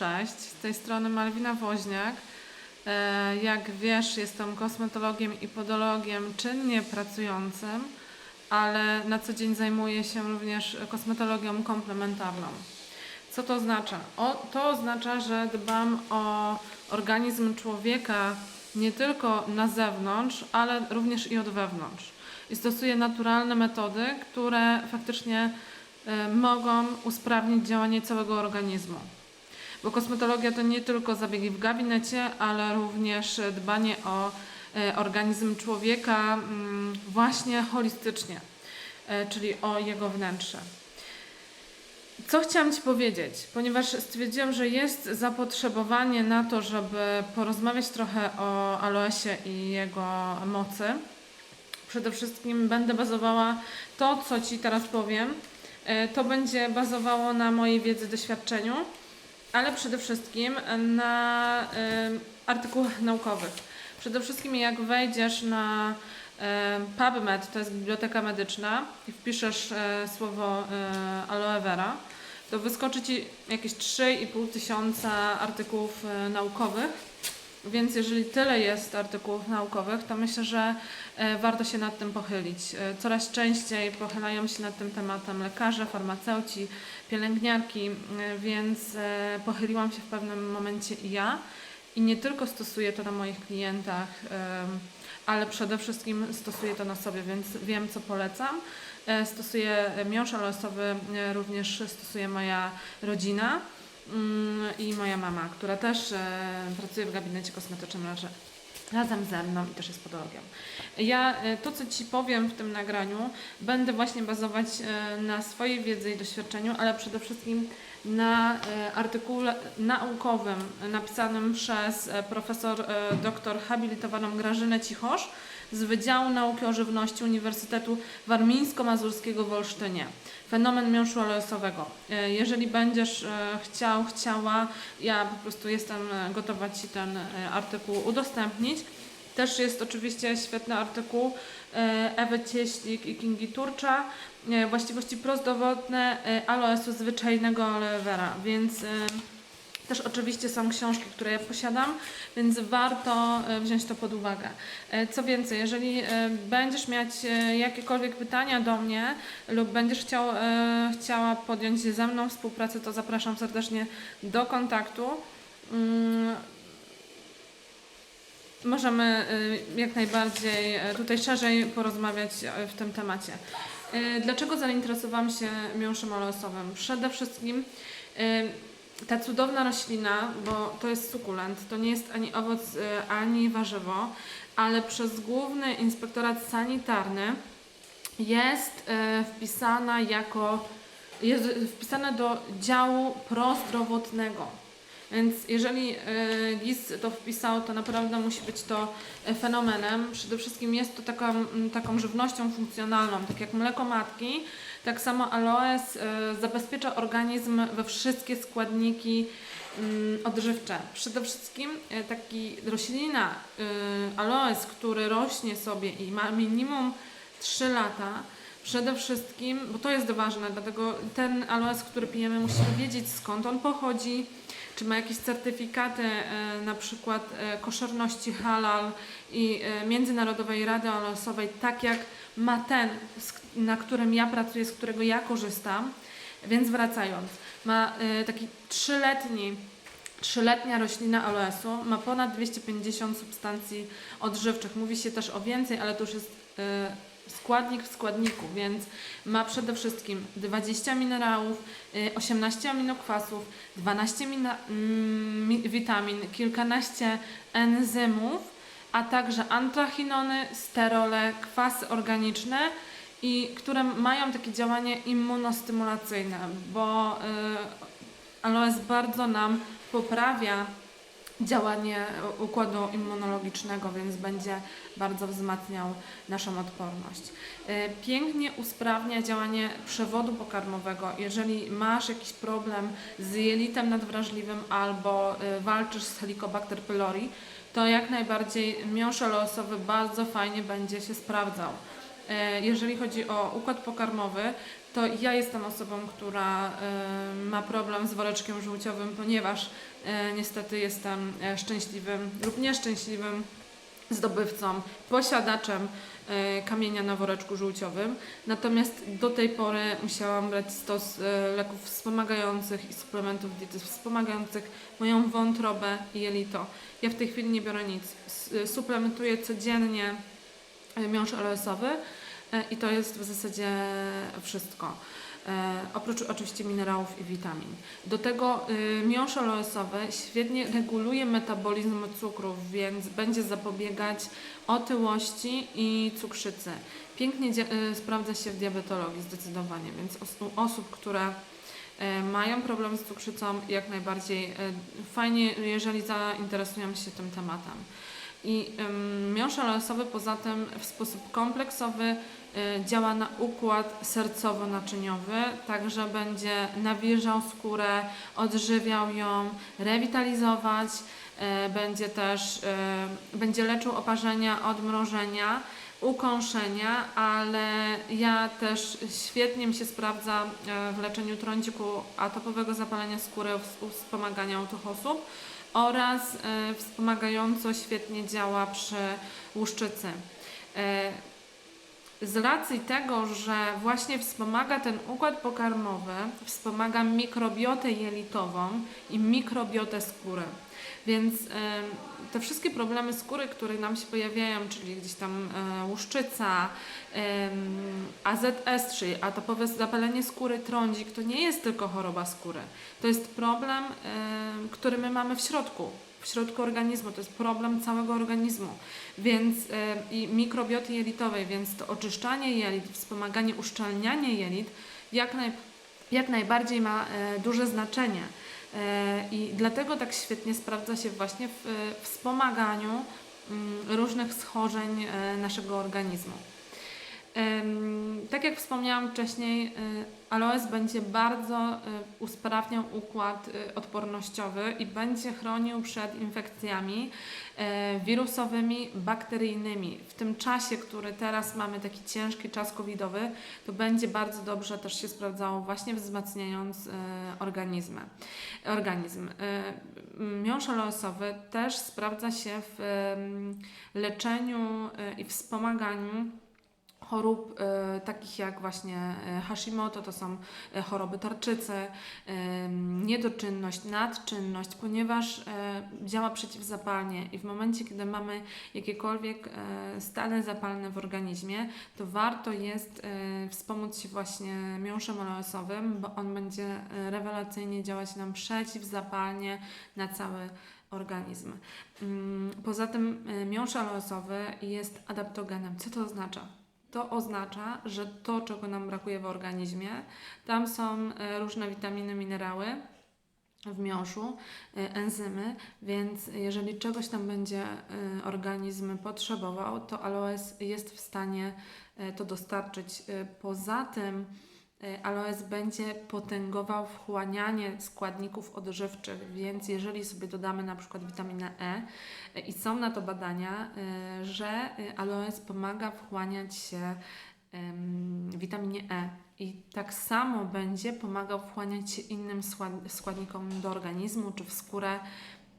Cześć, z tej strony Malwina Woźniak. E, Jak wiesz, jestem kosmetologiem i podologiem czynnie pracującym, ale na co dzień zajmuję się również kosmetologią komplementarną. Co to oznacza? O, to oznacza, że dbam o organizm człowieka nie tylko na zewnątrz, ale również i od wewnątrz. I stosuję naturalne metody, które faktycznie e, mogą usprawnić działanie całego organizmu. Bo kosmetologia to nie tylko zabiegi w gabinecie, ale również dbanie o e, organizm człowieka mm, właśnie holistycznie, e, czyli o jego wnętrze. Co chciałam Ci powiedzieć? Ponieważ stwierdziłam, że jest zapotrzebowanie na to, żeby porozmawiać trochę o aloesie i jego mocy. Przede wszystkim będę bazowała to, co Ci teraz powiem, e, to będzie bazowało na mojej wiedzy, doświadczeniu, ale przede wszystkim na artykułach naukowych. Przede wszystkim jak wejdziesz na PubMed, to jest biblioteka medyczna, i wpiszesz e, słowo e, aloe vera, to wyskoczy Ci jakieś 3,5 tysiąca artykułów e, naukowych. Więc jeżeli tyle jest artykułów naukowych, to myślę, że e, warto się nad tym pochylić. E, Coraz częściej pochylają się nad tym tematem lekarze, farmaceuci, pielęgniarki, e, więc pochyliłam się w pewnym momencie i ja. I nie tylko stosuję to na moich klientach, ale przede wszystkim stosuję to na sobie, więc wiem, co polecam. Stosuję miąższ e, również stosuje moja rodzina i moja mama, która też e, pracuje w gabinecie kosmetycznym razem ze mną i też jest podologiem. Ja e, to, co Ci powiem w tym nagraniu, będę właśnie bazować e, na swojej wiedzy i doświadczeniu, ale przede wszystkim na artykule naukowym napisanym przez profesor doktor habilitowaną Grażynę Cichosz z Wydziału Nauki o Żywności Uniwersytetu Warmińsko-Mazurskiego w Olsztynie. Fenomen miąższu aloesowego. E, Jeżeli będziesz e, chciał, chciała, ja po prostu jestem e, gotowa Ci ten artykuł udostępnić. Też jest oczywiście świetny artykuł Ewy Cieślik i Kingi Turcza, właściwości prozdrowotne aloesu zwyczajnego aloe vera, więc też oczywiście są książki, które ja posiadam, więc warto e, wziąć to pod uwagę. E, Co więcej, jeżeli e, będziesz mieć jakiekolwiek pytania do mnie lub będziesz chciał, chciała podjąć ze mną współpracę, to zapraszam serdecznie do kontaktu. Mm, Możemy jak najbardziej tutaj szerzej porozmawiać w tym temacie. Dlaczego zainteresowałam się miąższem aloesowym? Przede wszystkim ta cudowna roślina, bo to jest sukulent, to nie jest ani owoc, y, ani warzywo, ale przez Główny Inspektorat Sanitarny jest y, wpisana jako, jest wpisana do działu prozdrowotnego. Więc jeżeli y, GIS to wpisał, to naprawdę musi być to y, fenomenem. Przede wszystkim jest to taką, taką żywnością funkcjonalną, tak jak mleko matki, tak samo aloes y, zabezpiecza organizm we wszystkie składniki mm, odżywcze. Przede wszystkim taki roślina aloes, który rośnie sobie i ma minimum 3 lata, Przede wszystkim, bo to jest ważne, dlatego ten aloes, który pijemy, musimy wiedzieć skąd on pochodzi, czy ma jakieś certyfikaty, e, na przykład e, koszerności halal i e, Międzynarodowej Rady Aloesowej, tak jak ma ten, na którym ja pracuję, z którego ja korzystam. Więc wracając, ma taki trzyletni Trzyletnia roślina aloesu ma ponad 250 substancji odżywczych. Mówi się też o więcej, ale to już jest składnik w składniku, więc ma przede wszystkim 20 minerałów, e, 18 aminokwasów, 12 mina, mm, mi- witamin, kilkanaście enzymów, a także antrachinony, sterole, kwasy organiczne i które mają takie działanie immunostymulacyjne, bo y, aloes bardzo nam poprawia działanie układu immunologicznego, więc będzie bardzo wzmacniał naszą odporność. Y, Pięknie usprawnia działanie przewodu pokarmowego. Jeżeli masz jakiś problem z jelitem nadwrażliwym albo y, walczysz z Helicobacter pylori, to jak najbardziej miąższ aloesowy bardzo fajnie będzie się sprawdzał. E, Jeżeli chodzi o układ pokarmowy, to ja jestem osobą, która e, ma problem z woreczkiem żółciowym, ponieważ e, niestety jestem szczęśliwym lub nieszczęśliwym zdobywcą, posiadaczem kamienia na woreczku żółciowym. Natomiast do tej pory musiałam brać stos leków wspomagających i suplementów diety wspomagających moją wątrobę i jelito. Ja w tej chwili nie biorę nic. Suplementuję codziennie miąższ aloesowy i to jest w zasadzie wszystko. E, oprócz oczywiście minerałów i witamin. Do tego y, miąższ aloesowy świetnie reguluje metabolizm cukrów, więc będzie zapobiegać otyłości i cukrzycy. Pięknie y, sprawdza się w diabetologii zdecydowanie, więc u osób, które e, mają problem z cukrzycą, jak najbardziej e, fajnie, jeżeli zainteresują się tym tematem. I miąższ aloesowy poza tym w sposób kompleksowy y, działa na układ sercowo-naczyniowy, także będzie nawilżał skórę, odżywiał ją, rewitalizować, y, będzie też y, będzie leczył oparzenia, odmrożenia, ukąszenia, ale ja też świetnie mi się sprawdza w leczeniu trądziku atopowego zapalenia skóry, wspomagania u tych osób oraz e, wspomagająco świetnie działa przy łuszczycy. E, z racji tego, że właśnie wspomaga ten układ pokarmowy, wspomaga mikrobiotę jelitową i mikrobiotę skóry. Więc te wszystkie problemy skóry, które nam się pojawiają, czyli gdzieś tam e, łuszczyca, AZS, czyli atopowe zapalenie skóry, trądzik, to nie jest tylko choroba skóry. To jest problem, em, który my mamy w środku, w środku organizmu. To jest problem całego organizmu. Więc em, i mikrobioty jelitowej, więc to oczyszczanie jelit, wspomaganie uszczelniania jelit jak, naj, jak najbardziej ma e, duże znaczenie. E, I dlatego tak świetnie sprawdza się właśnie w wspomaganiu mm, różnych schorzeń e, naszego organizmu. Tak jak wspomniałam wcześniej, y, aloes będzie bardzo y, usprawniał układ y, odpornościowy i będzie chronił przed infekcjami wirusowymi, bakteryjnymi. W tym czasie, który teraz mamy, taki ciężki czas covidowy, to będzie bardzo dobrze też się sprawdzało właśnie wzmacniając organizmy. organizm. Miąższ aloesowy też sprawdza się w leczeniu i wspomaganiu chorób e, takich jak właśnie e, Hashimoto, to są e, choroby tarczycy, niedoczynność, nadczynność, ponieważ działa przeciwzapalnie i w momencie, kiedy mamy jakiekolwiek stany zapalne w organizmie, to warto jest wspomóc się właśnie miąższem aloesowym, bo on będzie rewelacyjnie działać nam przeciwzapalnie na cały organizm. Mm, Poza tym miąższ aloesowy jest adaptogenem. Co to oznacza? To oznacza, że to, czego nam brakuje w organizmie, tam są e, różne witaminy, minerały w miąższu, e, enzymy, więc jeżeli czegoś tam będzie e, organizm potrzebował, to aloes jest w stanie to dostarczyć. Poza tym aloes będzie potęgował wchłanianie składników odżywczych, więc jeżeli sobie dodamy na przykład witaminę E e, i są na to badania, e, że e, aloes pomaga wchłaniać się witaminie E i tak samo będzie pomagał wchłaniać się innym skład- składnikom do organizmu czy w skórę.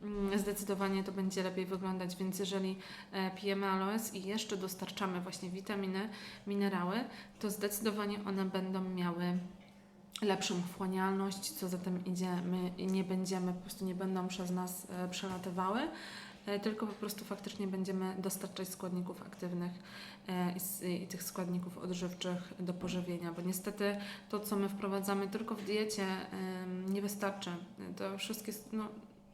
Mm, Zdecydowanie to będzie lepiej wyglądać, więc jeżeli e, pijemy aloes i jeszcze dostarczamy właśnie witaminy, minerały, to zdecydowanie one będą miały lepszą wchłanialność, co za tym idzie, my nie będziemy, po prostu nie będą przez nas e, przelatywały, e, tylko po prostu faktycznie będziemy dostarczać składników aktywnych i, tych składników odżywczych do pożywienia, bo niestety to, co my wprowadzamy tylko w diecie, nie wystarczy. To wszystkie, no,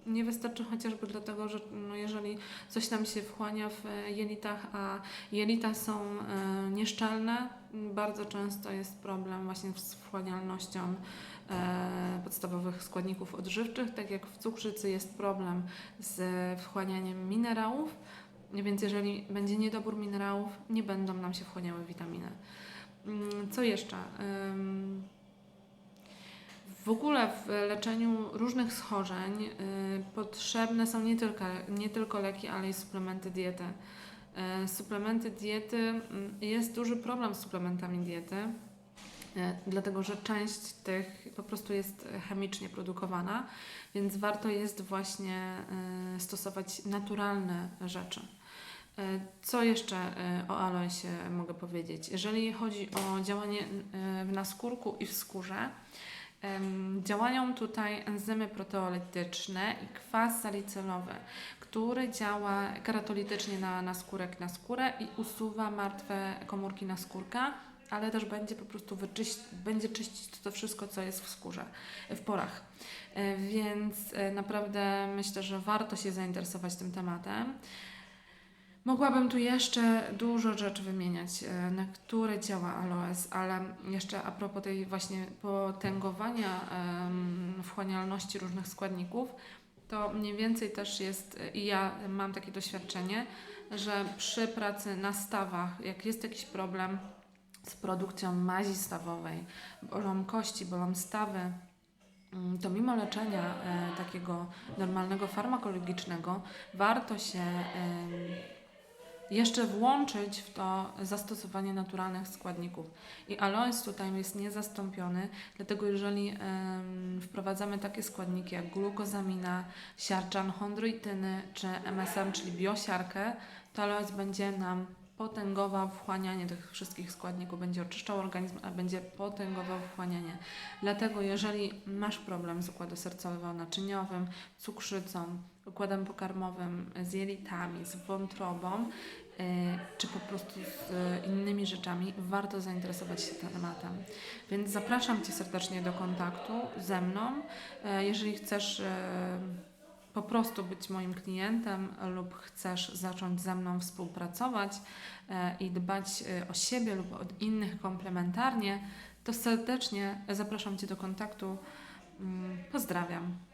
nie wystarczy chociażby dlatego, że no, jeżeli coś nam się wchłania w e, jelitach, a jelita są e, nieszczelne, bardzo często jest problem właśnie z wchłanialnością e, podstawowych składników odżywczych, tak jak w cukrzycy jest problem z wchłanianiem minerałów, więc jeżeli będzie niedobór minerałów, nie będą nam się wchłaniały witaminy. Mm, Co jeszcze? W ogóle w leczeniu różnych schorzeń y, potrzebne są nie tylko, nie tylko leki, ale i suplementy diety. E, Suplementy diety, mm, jest duży problem z suplementami diety, e, dlatego że część tych po prostu jest chemicznie produkowana, więc warto jest właśnie e, stosować naturalne rzeczy. E, Co jeszcze e, o aloesie mogę powiedzieć? Jeżeli chodzi o działanie w naskórku i w skórze, działają tutaj enzymy proteolityczne i kwas salicylowy, który działa keratolitycznie na naskórek, na skórę i usuwa martwe komórki naskórka, ale też będzie po prostu wyczyść, będzie czyścić to wszystko, co jest w skórze, w porach. E, Więc e, naprawdę myślę, że warto się zainteresować tym tematem. Mogłabym tu jeszcze dużo rzeczy wymieniać, e, na które działa aloes, ale jeszcze a propos tej właśnie potęgowania wchłanialności różnych składników, to mniej więcej też jest, i ja mam takie doświadczenie, że przy pracy na stawach, jak jest jakiś problem z produkcją mazi stawowej, bolą kości, bolą stawy, mm, to mimo leczenia e, takiego normalnego farmakologicznego warto się jeszcze włączyć w to zastosowanie naturalnych składników. I aloes tutaj jest niezastąpiony, dlatego jeżeli wprowadzamy takie składniki jak glukozamina, siarczan, chondroityny czy MSM, czyli biosiarkę, to aloes będzie nam potęgował wchłanianie tych wszystkich składników, będzie oczyszczał organizm, a będzie potęgował wchłanianie. Dlatego jeżeli masz problem z układem sercowo-naczyniowym, cukrzycą, układem pokarmowym, z jelitami, z wątrobą, yy, czy po prostu z y, innymi rzeczami, warto zainteresować się tematem. Więc zapraszam Cię serdecznie do kontaktu ze mną. E, Jeżeli chcesz e, po prostu być moim klientem lub chcesz zacząć ze mną współpracować e, i dbać e, o siebie lub o innych komplementarnie, to serdecznie zapraszam Cię do kontaktu. Mm, Pozdrawiam.